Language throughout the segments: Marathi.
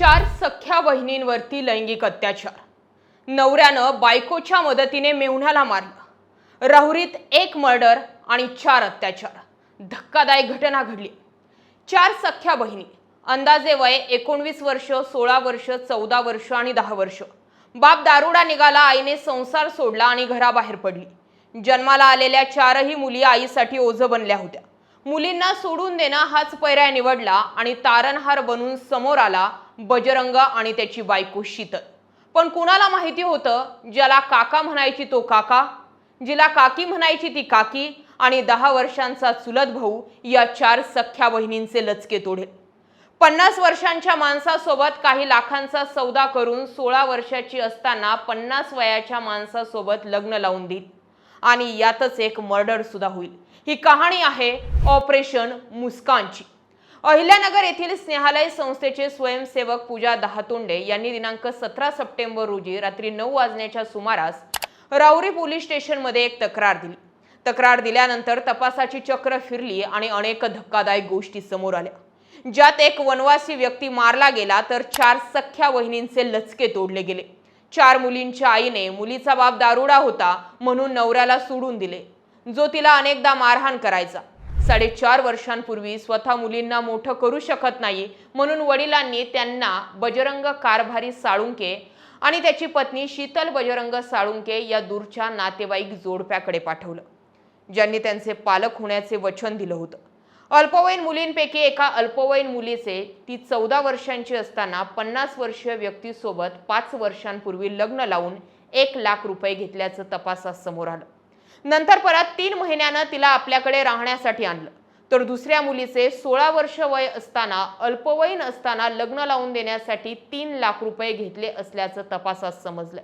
चार सख्या बहिणींवरती लैंगिक अत्याचार. नवऱ्यानं बायकोच्या मदतीने मेहुण्याला मारलं. राहुरीत एक मर्डर आणि चार अत्याचार. धक्कादायक घटना घडली. चार सख्या बहिणी अंदाजे वय एकोणवीस वर्ष सोळा वर्ष चौदा वर्ष आणि दहा वर्ष. बाप दारुडा निघाला आईने संसार सोडला आणि घराबाहेर पडली. जन्माला आलेल्या चारही मुली आईसाठी ओझं बनल्या होत्या. मुलींना सोडून देणं हाच पर्याय निवडला आणि तारणहार बनून समोर आला बजरंग आणि त्याची बायको शीतल. पण कुणाला माहिती होतं? ज्याला काका म्हणायची तो काका. जिला काकी म्हणायची ती काकी आणि दहा वर्षांचा चुलत भाऊ या चार सख्या बहिणींचे लचके तोडेल. पन्नास वर्षांच्या माणसासोबत काही लाखांचा सौदा करून सोळा वर्षाची असताना पन्नास वयाच्या माणसासोबत लग्न लावून देईल. आणि यातच एक मर्डर सुद्धा होईल. ही कहाणी आहे ऑपरेशन मुस्कानची. अहिल्यानगर येथील स्नेहालय संस्थेचे स्वयंसेवक पूजा दहातोंडे यांनी दिनांक सतरा सप्टेंबर रोजी रात्री नऊ वाजण्याच्या सुमारास राऊरी पोलीस स्टेशनमध्ये एक तक्रार दिली. तक्रार दिल्यानंतर तपासाची चक्र फिरली आणि अनेक धक्कादायक गोष्टी समोर आल्या. ज्यात एक वनवासी व्यक्ती मारला गेला तर चार सख्या वहिनींचे लचके तोडले गेले. चार मुलींच्या आईने मुलीचा बाप दारुडा होता म्हणून नवऱ्याला सोडून दिले. जो तिला अनेकदा मारहाण करायचा. साडेचार वर्षांपूर्वी स्वतः मुलींना मोठं करू शकत नाही म्हणून वडिलांनी त्यांना बजरंग कारभारी साळुंके आणि त्याची पत्नी शीतल बजरंग साळुंके या दूरच्या नातेवाईक जोडप्याकडे पाठवलं ज्यांनी त्यांचे पालक होण्याचे वचन दिलं होतं. अल्पवयीन मुलींपैकी एका अल्पवयीन मुलीचे ती चौदा वर्षांची असताना पन्नास वर्षीय व्यक्तीसोबत पाच वर्षांपूर्वी लग्न लावून एक लाख रुपये घेतल्याचं तपासात समोर आलं. नंतर परत तीन महिन्यानं तिला आपल्याकडे राहण्यासाठी आणलं. तर दुसऱ्या मुलीचे सोळा वर्ष वय असताना अल्पवयीन असताना लग्न लावून देण्यासाठी तीन लाख रुपये घेतले असल्याचं तपासात समजलं.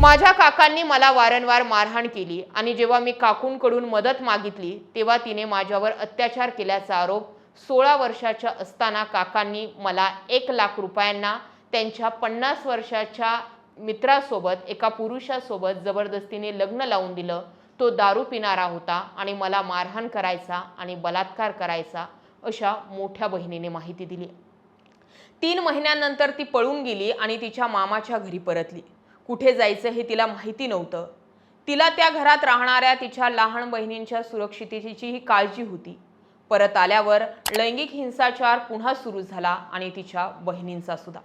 माझ्या काकांनी मला वारंवार मारहाण केली आणि जेव्हा मी काकूंकडून मदत मागितली तेव्हा तिने माझ्यावर अत्याचार केल्याचा आरोप सोळा वर्षाच्या असताना काकांनी मला एक लाख रुपयांना त्यांच्या पन्नास वर्षाच्या मित्रासोबत एका पुरुषासोबत जबरदस्तीने लग्न लावून दिलं. तो दारू पिणारा होता आणि मला मारहाण करायचा आणि बलात्कार करायचा अशा मोठ्या बहिणीने माहिती दिली. तीन महिन्यानंतर ती पळून गेली आणि तिच्या मामाच्या घरी परतली. कुठे जायचं हे तिला माहिती नव्हतं. तिला त्या घरात राहणाऱ्या तिच्या लहान बहिणींच्या सुरक्षिततेचीही काळजी होती. परत आल्यावर लैंगिक हिंसाचार पुन्हा सुरू झाला आणि तिच्या बहिणींचा सुद्धा.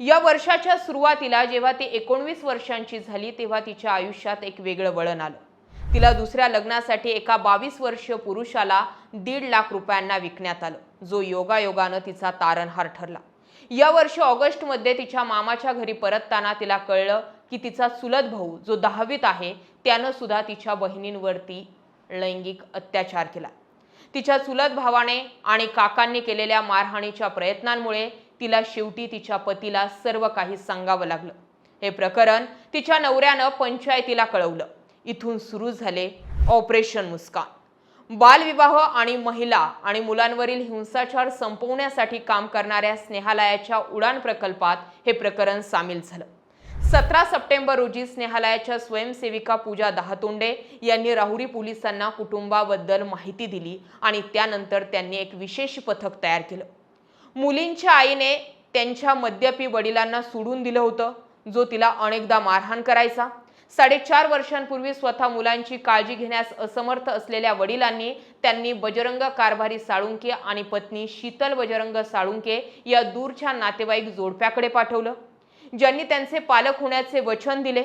या वर्षाच्या सुरुवातीला जेव्हा ती एकोणवीस वर्षांची झाली तेव्हा तिच्या आयुष्यात एक वेगळं वळण आलं. तिला दुसऱ्या लग्नासाठी एका बावीस वर्षीय पुरुषाला दीड लाख रुपयांना विकण्यात आलं. जो योगायोगानं तिचा तारणहार ठरला. या वर्षी ऑगस्टमध्ये तिच्या मामाच्या घरी परतताना तिला कळलं की तिचा चुलत भाऊ जो दहावीत आहे त्यानं सुद्धा तिच्या बहिणींवरती लैंगिक अत्याचार केला. तिच्या चुलत भावाने आणि काकांनी केलेल्या मारहाणीच्या प्रयत्नांमुळे तिला शेवटी तिच्या पतीला सर्व काही सांगावं लागलं. हे प्रकरण तिच्या नवऱ्यानं पंचायतीला कळवलं. इथून सुरू झाले ऑपरेशन मुस्कान. बालविवाह आणि महिला आणि मुलांवरील हिंसाचार संपवण्यासाठी काम करणाऱ्या स्नेहालयाच्या उडान प्रकल्पात हे प्रकरण सामील झालं. सतरा सप्टेंबर रोजी स्नेहालयाच्या स्वयंसेविका पूजा दहातोंडे यांनी राहुरी पोलिसांना कुटुंबाबद्दल माहिती दिली आणि त्यानंतर त्यांनी एक विशेष पथक तयार केलं. मुलींच्या आईने त्यांच्या मद्यपी वडिलांना सोडून दिलं होतं जो तिला अनेकदा मारहाण करायचा. साडेचार वर्षांपूर्वी स्वतः मुलांची काळजी घेण्यास असमर्थ असलेल्या वडिलांनी त्यांनी बजरंग कारभारी साळुंके आणि पत्नी शीतल बजरंग साळुंके या दूरच्या नातेवाईक जोडप्याकडे पाठवलं ज्यांनी त्यांचे पालक होण्याचे वचन दिले.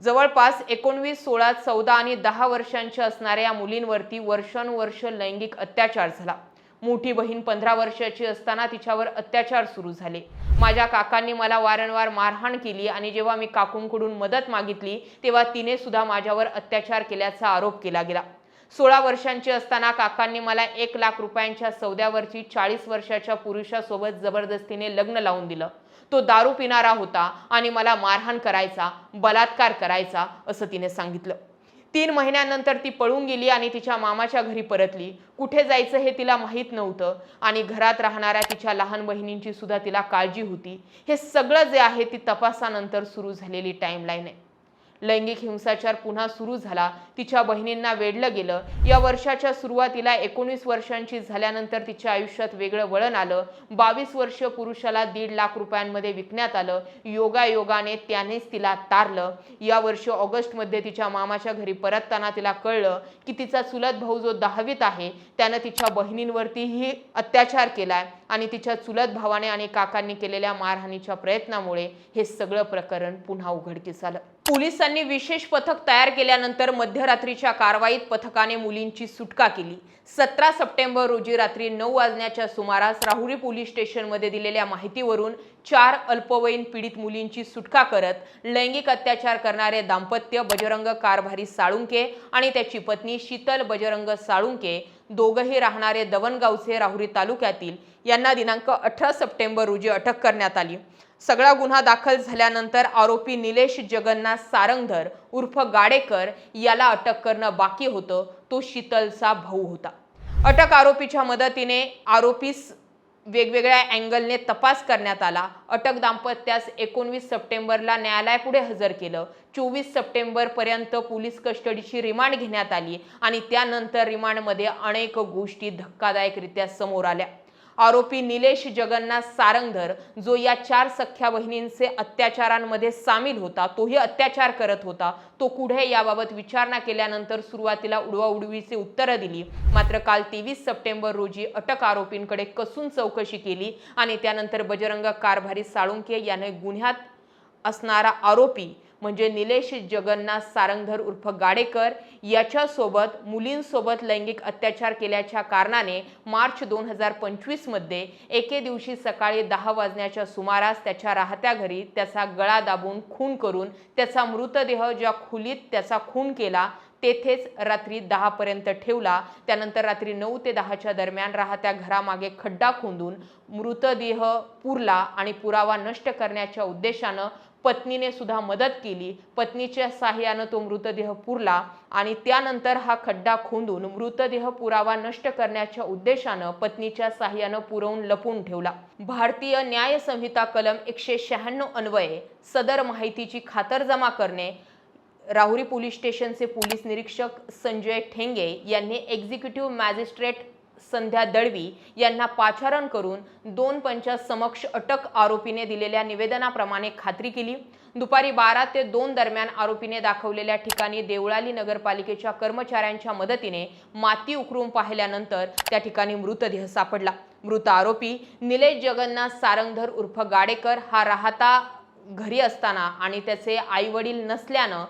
जवळपास एकोणवीस सोळा चौदा आणि दहा वर्षांच्या असणाऱ्या या मुलींवरती वर्षानुवर्ष लैंगिक अत्याचार झाला. मोठी बहीण पंधरा वर्षाची असताना तिच्यावर अत्याचार सुरू झाले. माझ्या काकांनी मला वारंवार मारहाण केली आणि जेव्हा मी काकूंकडून मदत मागितली तेव्हा तिने सुद्धा माझ्यावर अत्याचार केल्याचा आरोप केला गेला. सोळा वर्षांची असताना काकांनी मला एक लाख रुपयांच्या सौद्यावरची चाळीस वर्षाच्या पुरुषासोबत जबरदस्तीने लग्न लावून दिलं. तो दारू पिणारा होता आणि मला मारहाण करायचा बलात्कार करायचा असं तिने सांगितलं. तीन महिन्यानंतर ती पळून गेली आणि तिच्या मामाच्या घरी परतली. कुठे जायचं हे तिला माहीत नव्हतं आणि घरात राहणाऱ्या तिच्या लहान बहिणींची सुद्धा तिला काळजी होती. हे सगळं जे आहे ती तपासानंतर सुरू झालेली टाईमलाईन आहे. लैंगिक हिंसाचार पुन्हा सुरू झाला. तिच्या बहिणींना वेढलं गेलं. या वर्षाच्या सुरुवातीला एकोणीस वर्षांची झाल्यानंतर तिच्या आयुष्यात वेगळं वळण आलं. बावीस वर्ष पुरुषाला दीड लाख रुपयांमध्ये विकण्यात आलं. योगायोगाने त्यानेच तिला तारलं. या वर्षी ऑगस्टमध्ये तिच्या मामाच्या घरी परतताना तिला कळलं की तिचा चुलत भाऊ जो दहावीत आहे त्यानं तिच्या बहिणींवरतीही अत्याचार केलाय आणि तिच्या चुलत भावाने आणि काकांनी केलेल्या मारहाणीच्या प्रयत्नामुळे हे सगळं प्रकरण पुन्हा उघडकीस आलं. पोलिसांनी विशेष पथक तयार केल्यानंतर मध्यरात्रीच्या कारवाईत पथकाने मुलींची सुटका केली. सतरा सप्टेंबर रोजी रात्री नऊ वाजण्याच्या सुमारास राहुरी पोलीस स्टेशनमध्ये दिलेल्या माहितीवरून चार अल्पवयीन पीडित मुलींची सुटका करत लैंगिक अत्याचार करणारे दाम्पत्य बजरंग कारभारी साळुंके आणि त्याची पत्नी शीतल बजरंग साळुंके दोघंही राहणारे दवणगावचे राहुरी तालुक्यातील यांना दिनांक अठरा सप्टेंबर रोजी अटक करण्यात आली. सगळा गुन्हा दाखल झाल्यानंतर आरोपी निलेश जगन्नाथ सारंगधर उर्फ गाडेकर याला अटक करणं बाकी होतं. तो शीतलचा भाऊ होता. अटक आरोपीच्या मदतीने आरोपीस वेगवेगळ्या अँगलने तपास करण्यात आला. अटक दाम्पत्यास एकोणवीस सप्टेंबरला न्यायालयापुढे हजर केलं. चोवीस सप्टेंबरपर्यंत पोलीस कस्टडीची रिमांड घेण्यात आली आणि त्यानंतर रिमांडमध्ये अनेक गोष्टी धक्कादायकरित्या समोर आल्या. आरोपी निलेश जगन्नाथ सारंगधर जो या चार सख्या बहिणींचे अत्याचारांमध्ये सामील होता तोही अत्याचार करत होता तो कुठे याबाबत विचारणा केल्यानंतर सुरुवातीला उडवाउडवीची उत्तरं दिली. मात्र काल तेवीस सप्टेंबर रोजी अटक आरोपींकडे कसून चौकशी केली आणि त्यानंतर बजरंग कारभारी साळुंके याने गुन्ह्यात असणारा आरोपी म्हणजे निलेश जगन्नाथ सारंगधर उर्फ गाडेकर याच्यासोबत मुलींसोबत लैंगिक अत्याचार केल्याच्या कारणाने मार्च दोन हजार पंचवीसमध्ये एके दिवशी सकाळी दहा वाजण्याच्या सुमारास त्याच्या राहत्या घरी त्याचा गळा दाबून खून करून त्याचा मृतदेह ज्या खोलीत त्याचा खून केला तेथेच रात्री दहापर्यंत ठेवला. त्यानंतर रात्री नऊ ते दहाच्या दरम्यान राहत्या घरामागे खड्डा खोदून मृतदेह पुरला आणि पुरावा नष्ट करण्याच्या उद्देशानं पत्नीने सुद्धा मदत केली. पत्नीच्या साह्यानं तो मृतदेह पुरला आणि त्यानंतर हा खड्डा खोदून मृतदेह पुरावा नष्ट करण्याच्या उद्देशानं पत्नीच्या साह्यानं पुरवून लपून ठेवला. भारतीय न्याय संहिता कलम एकशे शहाण्णव अन्वये सदर माहितीची खातरजमा करणे राहुरी पोलीस स्टेशनचे पोलीस निरीक्षक संजय ठेंगे यांनी एक्झिक्युटिव्ह मॅजिस्ट्रेट संध्या दळवी यांना पाचारण करून दोन पंचासमक्ष अटक आरोपीने दिलेल्या निवेदनाप्रमाणे खात्री केली. दुपारी बारा ते दोन दरम्यान आरोपीने दाखवलेल्या ठिकाणी देवळाली नगरपालिकेच्या कर्मचाऱ्यांच्या मदतीने माती उकरून पाहिल्यानंतर त्या ठिकाणी मृतदेह सापडला. मृत आरोपी निलेश जगन्नाथ सारंगधर उर्फ गाडेकर हा राहता घरी असताना आणि त्याचे आई वडील नसल्यानं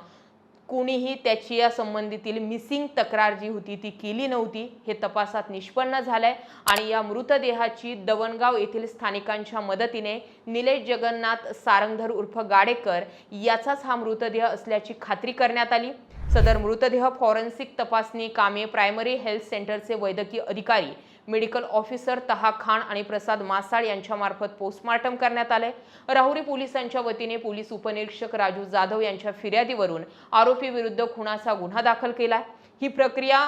कुणीही त्याची या संबंधीतील मिसिंग तक्रार जी होती ती केली नव्हती हे तपासात निष्पन्न झालंय. आणि या मृतदेहाची दवणगाव येथील स्थानिकांच्या मदतीने निलेश जगन्नाथ सारंगधर उर्फ गाडेकर याचाच हा मृतदेह असल्याची खात्री करण्यात आली. सदर मृतदेह फॉरेन्सिक तपासणी कामे प्रायमरी हेल्थ सेंटरचे वैद्यकीय अधिकारी मेडिकल ऑफिसर तहा खान आणि प्रसाद मासाळ यांच्यामार्फत पोस्टमार्टम करण्यात आले. राहुरी पोलिसांच्या वतीने पोलीस उपनिरीक्षक राजू जाधव यांच्या फिर्यादीवरून आरोपी विरुद्ध खुनाचा गुन्हा दाखल केला. ही प्रक्रिया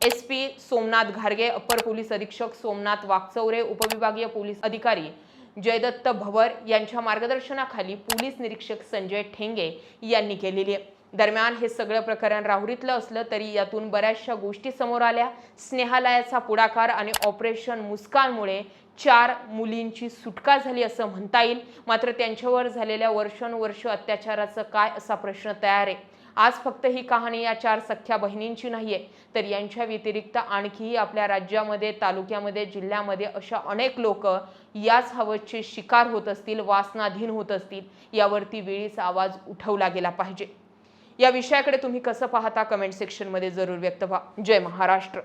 एस पी सोमनाथ घारगे अप्पर पोलीस अधीक्षक सोमनाथ वाकचौरे उपविभागीय पोलीस अधिकारी जयदत्त भवर यांच्या मार्गदर्शनाखाली पोलीस निरीक्षक संजय ठेंगे यांनी केलेली आहे. दरम्यान हे सगळं प्रकरण राहुरीतलं असलं तरी यातून बऱ्याचशा गोष्टी समोर आल्या. स्नेहालयाचा पुढाकार आणि ऑपरेशन मुस्कानमुळे चार मुलींची सुटका झाली असं म्हणता येईल. मात्र त्यांच्यावर झालेल्या वर्षानुवर्ष अत्याचाराचं काय असा प्रश्न तयार आहे? आज फक्त ही कहाणी या चार सख्या बहिणींची नाही आहे तर यांच्या व्यतिरिक्त आणखीही आपल्या राज्यामध्ये तालुक्यामध्ये जिल्ह्यामध्ये अशा अनेक लोक याच हवसचे शिकार होत असतील वासनाधीन होत असतील यावरती वेळीच आवाज उठवला गेला पाहिजे. या विषयाकडे तुम्ही कसं पाहता? कमेंट सेक्शनमध्ये जरूर व्यक्त व्हा. जय महाराष्ट्र.